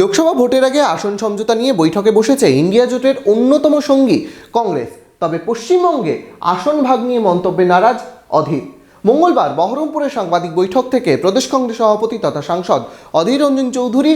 লোকসভা ভোটের আগে আসন সমঝোতা নিয়ে বৈঠকে বসেছে ইন্ডিয়া জোটের অন্যতম সঙ্গী কংগ্রেস। তবে পশ্চিমবঙ্গে আসন ভাগ নিয়ে মন্তব্যে নারাজ অধীর। মঙ্গলবার বহরমপুরের সাংবাদিক বৈঠক থেকে প্রদেশ কংগ্রেস সভাপতি তথা সাংসদ অধীর রঞ্জন চৌধুরী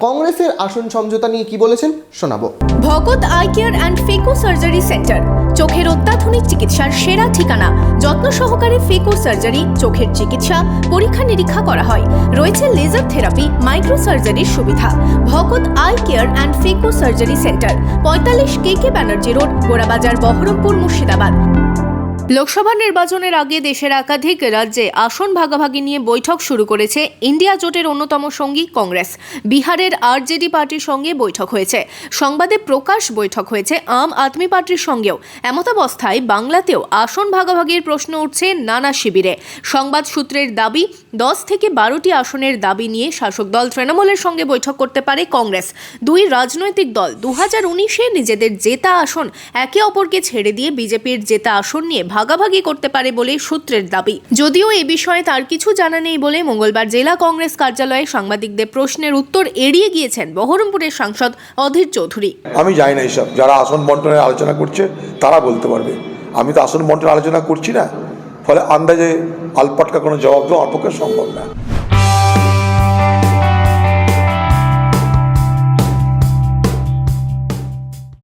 কংগ্রেসের আসন সমঝোতা নিয়ে কি বলেছেন শোনাবো। Bhagat eye care and phaco surgery centre, চোখের অত্যাধুনিক চিকিৎসার সেরা ঠিকানা। যত্ন সহকারে ফেকো সার্জারি, চোখের চিকিৎসা, পরীক্ষা নিরীক্ষা করা হয়। রয়েছে লেজার থেরাপি, মাইক্রো সার্জারির সুবিধা। Bhagat eye care and phaco surgery centre, পঁয়তাল্লিশ K K Banerjee road, Gorabazar Berhampore Murshidabad. Lok Sabha নির্বাচনের আগে দেশের একাধিক রাজ্যে আসন ভাগাভাগি নিয়ে বৈঠক শুরু করেছে ইন্ডিয়া জোটের অন্যতম সঙ্গী কংগ্রেস। বিহারের আরজেডি পার্টির সঙ্গে বৈঠক হয়েছে। সংবাদে প্রকাশ বৈঠক হয়েছে আম আদমি পার্টির সঙ্গেও। এমতাবস্থায় বাংলাতেও আসন ভাগাভাগির প্রশ্ন উঠছে নানা শিবিরে। সংবাদ সূত্রের দাবি, দশ থেকে বারোটি আসনের দাবি নিয়ে শাসক দল তৃণমূলের সঙ্গে বৈঠক করতে পারে কংগ্রেস। দুই রাজনৈতিক দল দু হাজার উনিশে নিজেদের জেতা আসন একে অপরকে ছেড়ে দিয়ে বিজেপির জেতা আসন নিয়ে ভাগাভাগি করতে পারে বলে সূত্রের দাবি। যদিও এ বিষয়ে তার কিছু জানা নেই বলে মঙ্গলবার জেলা কংগ্রেস কার্যালয়ে সাংবাদিকদের প্রশ্নের উত্তর এড়িয়ে গিয়েছেন বহরমপুরের সাংসদ অধীর চৌধুরী। আমি জানি না এইসব। যারা আসন বন্টনের আলোচনা করছে, তারা বলতে পারবে। আমি তো আসন বন্টনের আলোচনা করছি না। ফলে আন্দাজে আলপাটকা কোনো জবাব দেওয়া আমার পক্ষে সম্ভব না।